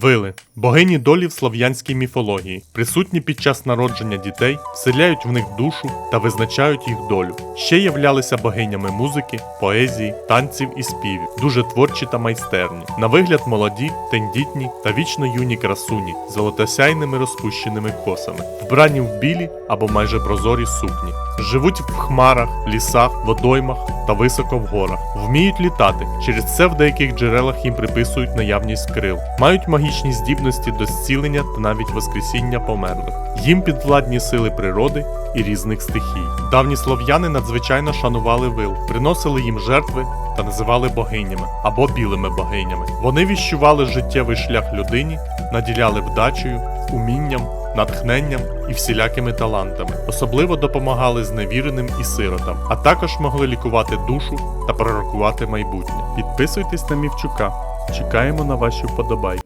Вили богині долі в слов'янській міфології, присутні під час народження дітей, вселяють в них душу та визначають їх долю. Ще являлися богинями музики, поезії, танців і співів, дуже творчі та майстерні. На вигляд молоді, тендітні та вічно юні красуні з золотосяйними розпущеними косами, вбрані в білі або майже прозорі сукні. Живуть в хмарах, лісах, водоймах та високо в горах. Вміють літати. Через це в деяких джерелах їм приписують наявність крил. Мають магічні здібності до зцілення та навіть воскресіння померлих. Їм підвладні сили природи і різних стихій. Давні слов'яни надзвичайно шанували вил, приносили їм жертви та називали богинями або білими богинями. Вони віщували життєвий шлях людині, наділяли вдачею, умінням, натхненням і всілякими талантами. Особливо допомагали зневіреним і сиротам, а також могли лікувати душу та пророкувати майбутнє. Підписуйтесь на Мівчука. Чекаємо на ваші вподобайки.